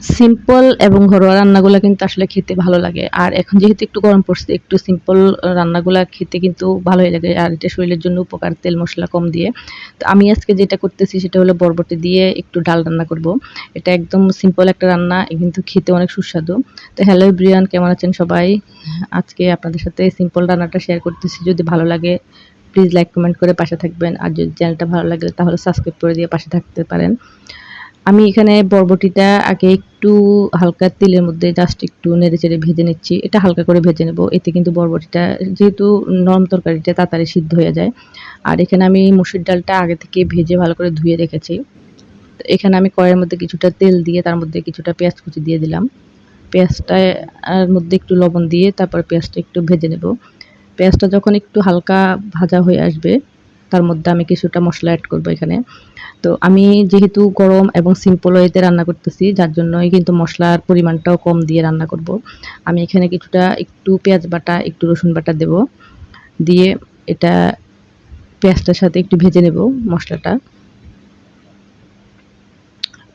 Simple এবং ঘরোয়া রান্নাগুলো কিন্তু আসলে খেতে ভালো লাগে। আর এখন যেহেতু একটু গরম পড়ছে, একটু সিম্পল রান্নাগুলা খেতে কিন্তু ভালোই লাগে। আর এটা শরীরের জন্য উপকার, তেল মশলা কম দিয়ে। তো আমি আজকে যেটা করতেছি সেটা হলো বরবটি দিয়ে একটু ডাল রান্না করব। এটা একদম সিম্পল একটা রান্না, কিন্তু খেতে অনেক সুস্বাদু। তো হ্যালো ব্রিয়ান কেমন আছেন সবাই? আজকে আপনাদের সাথে সিম্পল রান্নাটা শেয়ার করতেছি। যদি ভালো লাগে প্লিজ লাইক কমেন্ট করে পাশে থাকবেন। আর যদি চ্যানেলটা ভালো লাগে, তাহলে সাবস্ক্রাইব করে দিয়ে পাশে থাকতে পারেন। আমি এখানে বরবটিটা আগে একটু হালকা তেলের মধ্যে জাস্ট একটু নেড়ে চেড়ে ভেজে নিচ্ছি। এটা হালকা করে ভেজে নেব। এতে কিন্তু বরবটিটা যেহেতু নরম তরকারিটা তাড়াতাড়ি সিদ্ধ হয়ে যায়। আর এখানে আমি মুসুর ডালটা আগে থেকে ভেজে ভালো করে ধুয়ে রেখেছি। এখানে আমি কড়াইয়ের মধ্যে কিছুটা তেল দিয়ে তার মধ্যে কিছুটা পেঁয়াজ কুচি দিয়ে দিলাম। পেঁয়াজটার মধ্যে একটু লবণ দিয়ে তারপর পেঁয়াজটা একটু ভেজে নেব। পেঁয়াজটা যখন একটু হালকা ভাজা হয়ে আসবে, তার মধ্যে আমি কিছুটা মশলা অ্যাড করব এখানে। তো আমি যেহেতু গরম এবং সিম্পল ওয়েতে রান্না করতেছি, যার জন্যই কিন্তু মশলার পরিমাণটাও কম দিয়ে রান্না করব। আমি এখানে কিছুটা একটু পেঁয়াজ বাটা, একটু রসুন বাটা দেব। দিয়ে এটা পেঁয়াজটার সাথে একটু ভেজে নেব মশলাটা।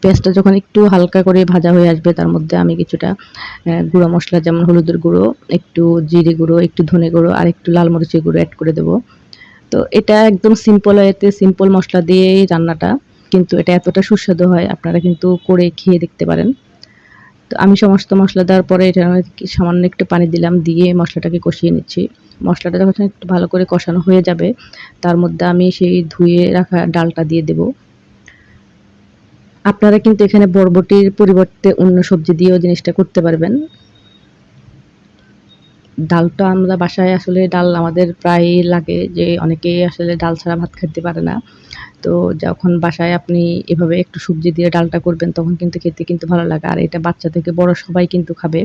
পেঁয়াজটা যখন একটু হালকা করে ভাজা হয়ে আসবে, তার মধ্যে আমি কিছুটা গুঁড়ো মশলা, যেমন হলুদের গুঁড়ো, একটু জিরে গুঁড়ো, একটু ধনে গুঁড়ো, আর একটু লাল মরিচের গুঁড়ো অ্যাড করে দেবো। তো এটা একদম সিম্পল এতে সিম্পল মশলা দিয়েই রান্নাটা, কিন্তু এটা এতটা সুস্বাদু হয়, আপনারা কিন্তু করে খেয়ে দেখতে পারেন। তো আমি সমস্ত মশলা দেওয়ার পরে এটা সামান্য একটু পানি দিলাম, দিয়ে মশলাটাকে কষিয়ে নিচ্ছি। মশলাটা যখন একটু ভালো করে কষানো হয়ে যাবে, তার মধ্যে আমি সেই ধুয়ে রাখা ডালটা দিয়ে দেব। আপনারা কিন্তু এখানে বরবটির পরিবর্তে অন্য সবজি দিয়েও জিনিসটা করতে পারবেন। ডালটা আমরা বাসায় আসলে ডাল আমাদের প্রায় লাগে যে অনেকেই আসলে ডাল ছাড়া ভাত খেতে পারে না। তো যখন বাসায় আপনি এভাবে একটু সবজি দিয়ে ডালটা করবেন, তখন কিন্তু খেতে কিন্তু ভালো লাগে। আর এটা বাচ্চা থেকে বড় সবাই কিন্তু খাবে।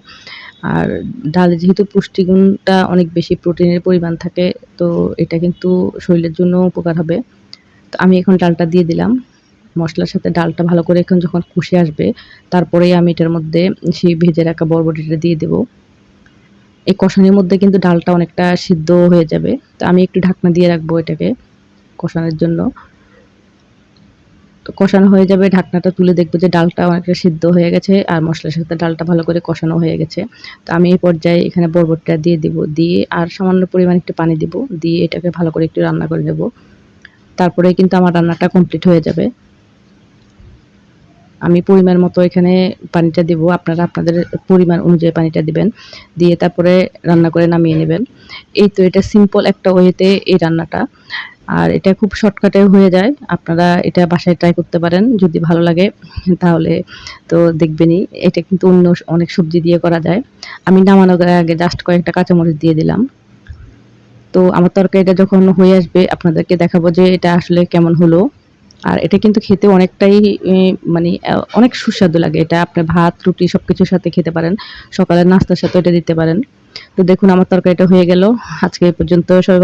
আর ডালে যেহেতু পুষ্টিগুণটা অনেক বেশি, প্রোটিনের পরিমাণ থাকে, তো এটা কিন্তু শরীরের জন্য উপকার হবে। তো আমি এখন ডালটা দিয়ে দিলাম। মশলার সাথে ডালটা ভালো করে এখন যখন কষে আসবে, তারপরেই আমি এটার মধ্যে সেই ভেজে রাখা বরবটিটা দিয়ে দেবো। এই কষানির মধ্যে কিন্তু ডালটা অনেকটা সিদ্ধ হয়ে যাবে। তো আমি একটু ঢাকনা দিয়ে রাখব এটাকে কষানোর জন্য। তো কষানো হয়ে যাবে, ঢাকনাটা তুলে দেখব যে ডালটা অনেকটা সিদ্ধ হয়ে গেছে আর মশলার সাথে ডালটা ভালো করে কষানো হয়ে গেছে। তো আমি এই পর্যায়ে এখানে বরবটটা দিয়ে দিব, দিয়ে আর সামান্য পরিমাণ একটু পানি দিব, দিয়ে এটাকে ভালো করে একটু রান্না করে নেব। তারপরে কিন্তু আমার রান্নাটা কমপ্লিট হয়ে যাবে। আমি পরিমাণ মতো এখানে পানিটা দেব, আপনারা আপনাদের পরিমাণ অনুযায়ী পানিটা দিবেন, দিয়ে তারপরে রান্না করে নামিয়ে নেবেন। এই তো এটা সিম্পল একটা ওয়েতে এই রান্নাটা। আর এটা খুব শর্টকাটে হয়ে যায়, আপনারা এটা বাসায় ট্রাই করতে পারেন, যদি ভালো লাগে তাহলে তো দেখবেনই। এটা কিন্তু অন্য অনেক সবজি দিয়ে করা যায়। আমি নামানোর আগে জাস্ট কয়েকটা কাঁচামরিচ দিয়ে দিলাম। তো আমার তরকারিটা যখন হয়ে আসবে, আপনাদেরকে দেখাবো যে এটা আসলে কেমন হলো। আর এটা কিন্তু খেতে অনেকটাই মানে অনেক সুস্বাদু লাগে। এটা আপনি ভাত, রুটি সব কিছুর সাথে খেতে পারেন। সকালের নাস্তার সাথে এটা দিতে পারেন। তো দেখুন, আমার তরকারিটা হয়ে গেল। আজকে এই পর্যন্ত সবাই